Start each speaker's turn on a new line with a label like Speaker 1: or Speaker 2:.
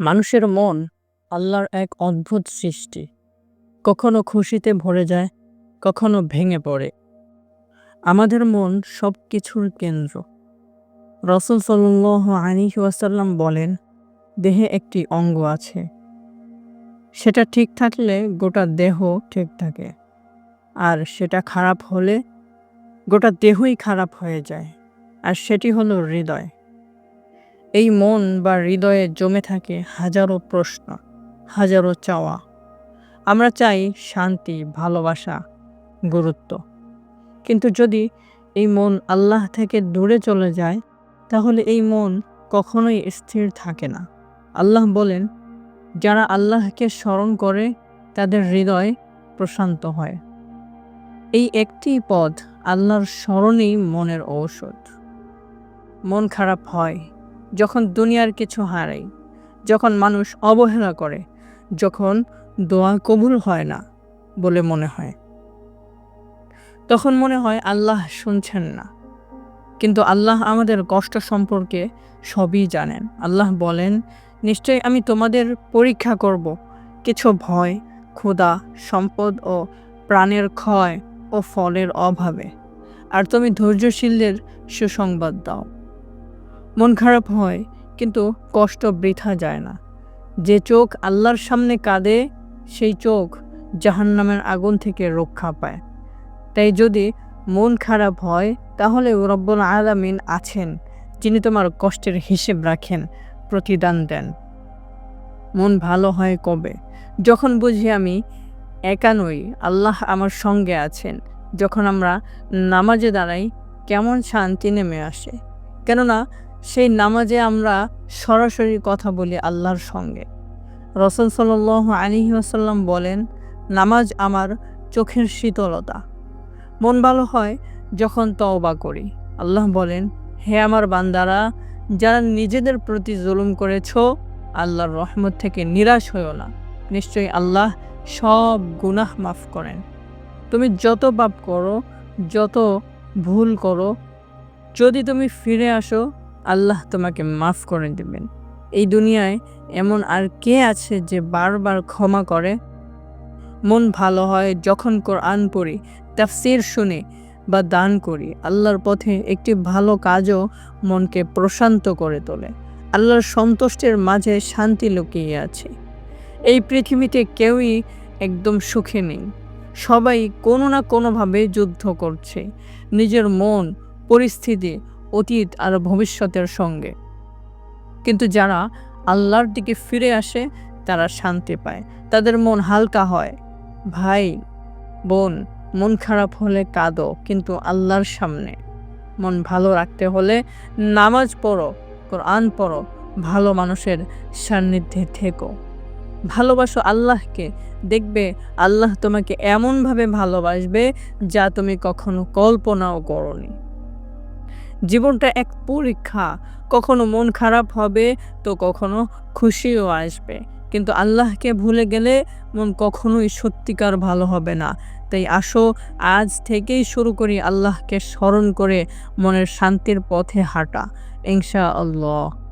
Speaker 1: মানুষের মন আল্লাহর এক অদ্ভুত সৃষ্টি। কখনো খুশিতে ভরে যায়, কখনো ভেঙে পড়ে। আমাদের মন সব কিছুর কেন্দ্র। রসুল সাল্লাহ আলী ওয়াসাল্লাম বলেন, দেহে একটি অঙ্গ আছে। সেটা ঠিক থাকলে গোটা দেহ ঠিক থাকে। আর সেটা খারাপ হলে গোটা দেহই খারাপ হয়ে যায়। আর সেটি হলো হৃদয়। এই মন বা হৃদয়ে জমে থাকে হাজারো প্রশ্ন, হাজারো চাওয়া। আমরা চাই শান্তি, ভালোবাসা, গুরুত্ব। কিন্তু যদি এই মন আল্লাহ থেকে দূরে চলে যায়, তাহলে এই মন কখনোই স্থির থাকে না। আল্লাহ বলেন, যারা আল্লাহকে স্মরণ করে, তাদের হৃদয় প্রশান্ত হয়। এই একটি পদ আল্লাহর স্মরণেই মনের ঔষধ। মন খারাপ হয় যখন দুনিয়ার কিছু হারাই যখন মানুষ অবহেলা করে, যখন দোয়া কবুল হয় না বলে মনে হয়। তখন মনে হয় আল্লাহ শুনছেন না। কিন্তু আল্লাহ আমাদের কষ্ট সম্পর্কে সবই জানেন। আল্লাহ বলেন, নিশ্চয়ই আমি তোমাদের পরীক্ষা করব। কিছু ভয়, ক্ষুধা, সম্পদ ও প্রাণের ক্ষয় ও ফলের অভাবে। আর তুমি ধৈর্যশীলদের সুসংবাদ দাও। মন খারাপ হয়, কিন্তু কষ্ট বৃথা যায় না। যে চোখ আল্লাহর সামনে কাঁদে, সেই চোখ জাহান্নামের আগুন থেকে রক্ষা পায়। তাই যদি মন খারাপ হয়, তাহলে রব্বুল আলামিন আছেন, যিনি তোমার কষ্টের হিসেব রাখেন, প্রতিদান দেন। মন ভালো হয় কবে? যখন বুঝি আমি একা নই আল্লাহ আমার সঙ্গে আছেন, যখন আমরা নামাজে দাঁড়াই, কেমন শান্তি নেমে আসে। কেননা সেই নামাজে আমরা সরাসরি কথা বলি আল্লাহর সঙ্গে। রসুল সাল আলী আসাল্লাম বলেন, নামাজ আমার চোখের শীতলতা। মন ভালো হয় যখন তওবা করি। আল্লাহ বলেন, হে আমার বান্দারা, যারা নিজেদের প্রতি জুলুম করেছ, আল্লাহর রহমত থেকে নিরাশ হয়েও না। নিশ্চয়ই আল্লাহ সব গুনাহ মাফ করেন। তুমি যত পাপ করো, যত ভুল করো, যদি তুমি ফিরে আসো আল্লাহ তোমাকে মাফ করে দেবেন। এই দুনিয়ায় এমন আর কে আছে যে বারবার ক্ষমা করে? মন ভালো হয় যখন কোরআন পড়ি, তাফসির শুনি বা দান করি। আল্লাহর পথে একটি ভালো কাজও মনকে প্রশান্ত করে তোলে। আল্লাহর সন্তুষ্টের মাঝে শান্তি লুকিয়ে আছে। এই পৃথিবীতে কেউই একদম সুখে নেই। সবাই কোনো না কোনোভাবে যুদ্ধ করছে। নিজের মন, পরিস্থিতি অতীত আর ভবিষ্যতের সঙ্গে। কিন্তু যারা আল্লাহর দিকে ফিরে আসে, তারা শান্তি পায়। তাদের মন হালকা হয়। ভাই, বোন, মন খারাপ হলে কাঁদো, কিন্তু আল্লাহর সামনে। মন ভালো রাখতে হলে নামাজ পড়ো, কোরআন পড়ো, ভালো মানুষের সান্নিধ্যে থেকো। ভালোবাসো আল্লাহকে। দেখবে আল্লাহ তোমাকে এমনভাবে ভালোবাসবে যা তুমি কখনো কল্পনাও করনি। জীবনটা এক পরীক্ষা। কখনো মন খারাপ হবে, তো কখনো খুশিও আসবে। কিন্তু আল্লাহকে ভুলে গেলে মন কখনোই সত্যিকার ভালো হবে না। তাই আসো, আজ থেকেই শুরু করি আল্লাহকে স্মরণ করে মনের শান্তির পথে হাঁটা। ইনশা আল্লাহ